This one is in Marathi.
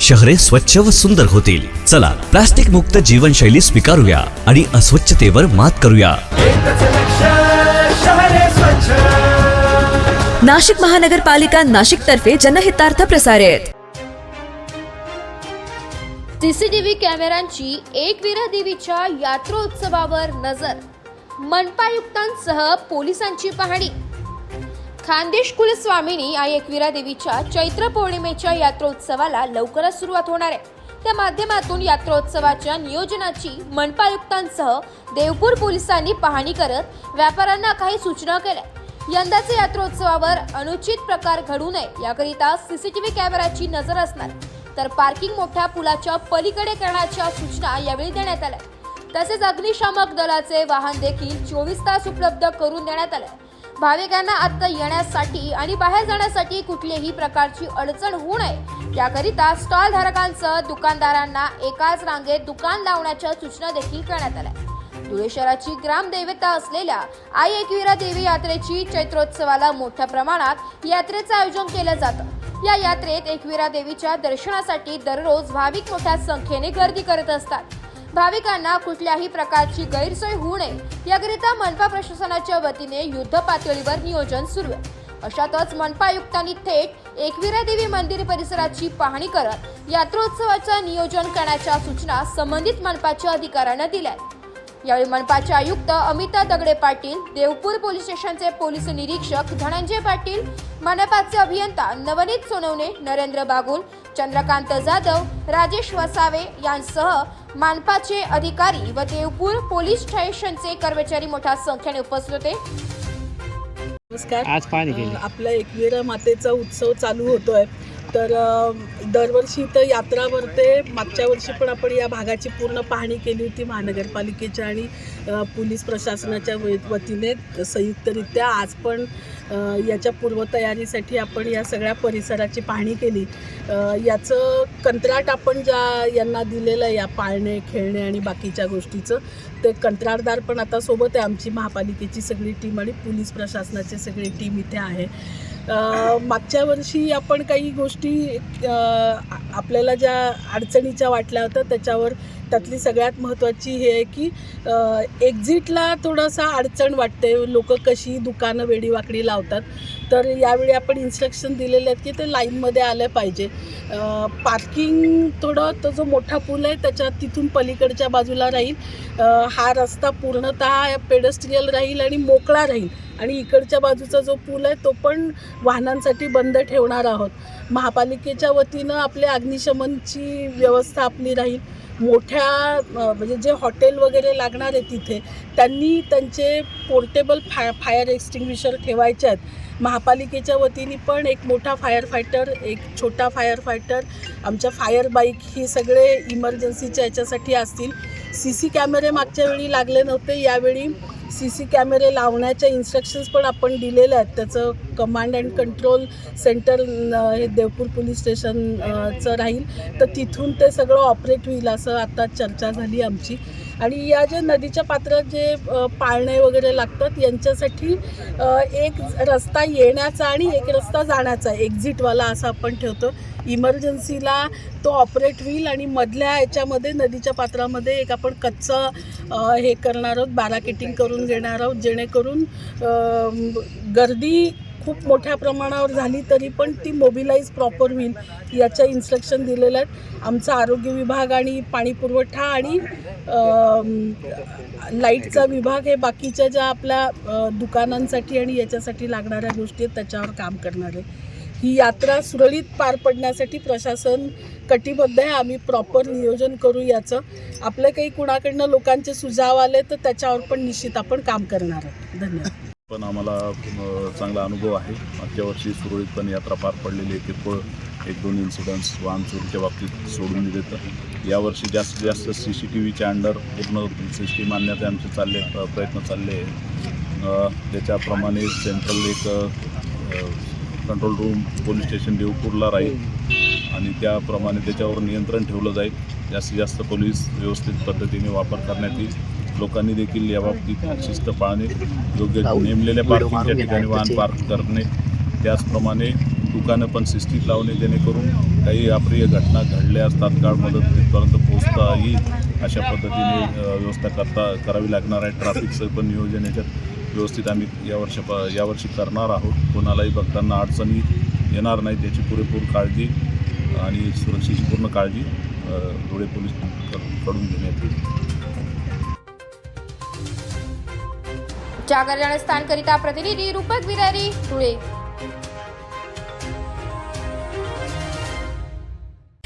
शहरे स्वच्छ व सुंदर होतील. चला प्लास्टिक मुक्त जीवनशैली स्वीकारूया आणि अस्वच्छतेवर मात करूया. नाशिक महानगरपालिका नाशिक तर्फे जनहितार्थ प्रसारित. सीसीटीव्ही कॅमेऱ्यांची एकविरा देवीच्या यात्रोत्सवावर नजर. मनपायुक्तांसह पोलिसांची पाहणी. खानदेश कुलस्वामिनी या एकविरा देवीच्या चैत्र पौर्णिमेच्या यात्रोत्सवाला लवकरच सुरुवात होणार आहे. त्या माध्यमातून यात्रोत्सवाच्या नियोजनाची मनपायुक्तांसह देवपूर पोलिसांनी पाहणी करत व्यापाऱ्यांना काही सूचना केल्या. यंदाच्या यात्रोत्सवावर अनुचित प्रकार घडू नये याकरिता सीसीटीव्ही कॅमेराची नजर असणार. तर पार्किंग मोठ्या पुलाच्या पलीकडे करण्याच्या सूचना यावेळी देण्यात आल्या. तसेच अग्निशामक दलाचे वाहन देखील चोवीस तास उपलब्ध करून देण्यात आले. भाविकांना आता येण्यासाठी आणि बाहेर जाण्यासाठी कुठलीही प्रकारची अडचण होऊ नये. याकरिता स्टॉल धारकांसह दुकानदारांना एकाच रांगेत दुकान लावण्याच्या सूचना देखील करण्यात आल्या. धुळे शहराची ग्रामदैवता असलेल्या आई एकविरा देवी यात्रेची चैत्रोत्सवाला मोठ्या प्रमाणात यात्रेचं आयोजन केलं जातं. या यात्रेत एकविरा देवीच्या दर्शनासाठी दररोज भाविक मोठ्या संख्येने गर्दी करत असतात. भाविकांना कुठल्याही प्रकारची गैरसोय होऊ नये याकरिता मनपा प्रशासनाच्या वतीने युद्ध पातळीवर नियोजन सुरू आहे अशातच मनपा आयुक्तांनी थेट एकविरा देवी मंदिर परिसराची पाहणी करत यात्रोत्सवाचं नियोजन करण्याच्या सूचना संबंधित मनपाच्या अधिकाऱ्यांना दिल्या आहेत. यावेळी मनपाचे आयुक्त अमिता दगडे पाटील देवपूर पोलीस स्टेशनचे पोलीस निरीक्षक धनंजय पाटील मनपाचे अभियंता नवनीत सोनवणे नरेंद्र बागुल चंद्रकांत जाधव राजेश वसावे यांसह मानपाचे अधिकारी व देवपूर पोलीस स्टेशनचे कर्मचारी मोठ्या संख्येने उपस्थित होते. नमस्कार. आज पाहणी केली. आपला एकविरा मातेचा उत्सव चालू होतोय. तर दरवर्षी तर यात्रा भरते मागच्या वर्षी पण आपण या भागाची पूर्ण पाहणी केली होती महानगरपालिकेच्या आणि पोलीस प्रशासनाच्या व- वतीने संयुक्तरित्या. आज पण याच्या पूर्वतयारीसाठी आपण या सगळ्या परिसराची पाहणी केली. याचं कंत्राट आपण ज्या यांना दिलेलं आहे या पाळणे खेळणे आणि बाकीच्या गोष्टीचं ते कंत्राटदार पण आता सोबत आहे. आमची महापालिकेची सगळी टीम आणि पोलीस प्रशासनाची सगळी टीम इथे आहे. मागच्या वर्षी आपण काही गोष्टी आपल्याला ज्या अडचणीच्या वाटल्या होत्या त्याच्यावर त्यातली सगळ्यात महत्त्वाची हे आहे की एक्झिटला थोडासा अडचण वाटते. लोक कशी दुकानं वेडीवाकडी लावतात. तर यावेळी आपण इन्स्ट्रक्शन दिलेले आहेत की ते लाईनमध्ये आलं पाहिजे. पार्किंग थोडं तो जो मोठा पूल आहे त्याच्या तिथून पलीकडच्या बाजूला राहील. हा रस्ता पूर्णतः पेडस्ट्रियल राहील आणि मोकळा राहील. आणि इकडच्या बाजूचा जो पूल आहे तो पण वाहनांसाठी बंद ठेवणार आहोत. महापालिकेच्या वतीनं आपल्या अग्निशमनची व्यवस्था आपली राहील. मोठ्या म्हणजे जे हॉटेल वगैरे लागणार आहे तिथे त्यांनी त्यांचे पोर्टेबल फाय फायर एक्स्टिंग्विशर ठेवायचे आहेत. महापालिकेच्या वतीने पण एक मोठा फायर फायटर एक छोटा फायर फायटर आमच्या फायर बाईक ही सगळे इमर्जन्सीच्या याच्यासाठी असतील. सी सी कॅमेरे मागच्या वेळी लागले नव्हते यावेळी सी सी कॅमेरे लावण्याच्या इन्स्ट्रक्शन्स पण आपण दिलेल्या आहेत. त्याचं कमांड अँड कंट्रोल सेंटर हे देवपूर पोलीस स्टेशनचं राहील. तर तिथून ते सगळं ऑपरेट होईल असं आता चर्चा झाली आमची. आणि या जे नदीच्या पात्रात जे पाळणे वगैरे लागतात यांच्यासाठी एक रस्ता येण्याचा आणि एक रस्ता जाण्याचा एक्झिटवाला असा आपण ठेवतो. इमर्जन्सीला तो ऑपरेट होईल आणि मधल्या याच्यामध्ये नदीच्या पात्रामध्ये एक आपण कच्चा हे करणार आहोत बॅराकेटिंग करून घेणार आहोत जेणेकरून गर्दी खूप मोठ्या प्रमाणावर झाली तरी पण ती मोबिलाईज प्रॉपर होईल याच्या इन्स्ट्रक्शन दिलेल्या आहेत. आमचा आरोग्य विभाग आणि पाणी पुरवठा आणि लाईटचा विभाग हे बाकीच्या ज्या आपल्या दुकानांसाठी आणि याच्यासाठी लागणाऱ्या गोष्टी आहेत त्याच्यावर काम करणार आहे. ही यात्रा सुरळीत पार पडण्यासाठी प्रशासन कटिबद्ध आहे आम्ही प्रॉपर नियोजन करू याचं. आपलं काही कुणाकडनं लोकांचे सुझाव आले तर त्याच्यावर पण निश्चित आपण काम करणार आहोत. धन्यवाद. पण आम्हाला चांगला अनुभव आहे. मागच्या वर्षी सुरळीतपणे यात्रा पार पडलेली आहे. किरकोळ एक दोन इन्सिडन्स वाहन चोरीच्या बाबतीत सोडून देतं यावर्षी जास्तीत जास्त सी सी टी व्हीच्या अंडर पूर्ण सिस्टीम आणण्याचे आमचे चालले प्रयत्न चालले आहे त्याच्याप्रमाणे सेंट्रल एक कंट्रोल रूम पोलीस स्टेशन देवपूरला राहील. आणि त्याप्रमाणे त्याच्यावर नियंत्रण ठेवलं जाईल. जास्तीत जास्त पोलीस व्यवस्थित पद्धतीने वापर करण्यात येईल. लोकांनी देखील याबाबतीत शिस्त पाळणे योग्य नेमलेल्या पार्किंगच्या ठिकाणी वाहन पार्क करणे त्याचप्रमाणे दुकानं पण शिस्तीत लावणे जेणेकरून काही अप्रिय घटना घडल्यास तात्काळ मदत तिथपर्यंत पोहोचता येईल अशा पद्धतीने व्यवस्था करता करावी लागणार आहे. ट्रॅफिकचं पण नियोजन याच्यात व्यवस्थित आम्ही यावर्षी प यावर्षी करणार आहोत. कोणालाही बघताना अडचणी येणार नाही त्याची पुरेपूर काळजी आणि सुरक्षेची पूर्ण काळजी धुळे पोलीसकडून घेण्यात येईल. जागर जनस्थानकरिता प्रतिनिधी रूपक विरारी धुळे.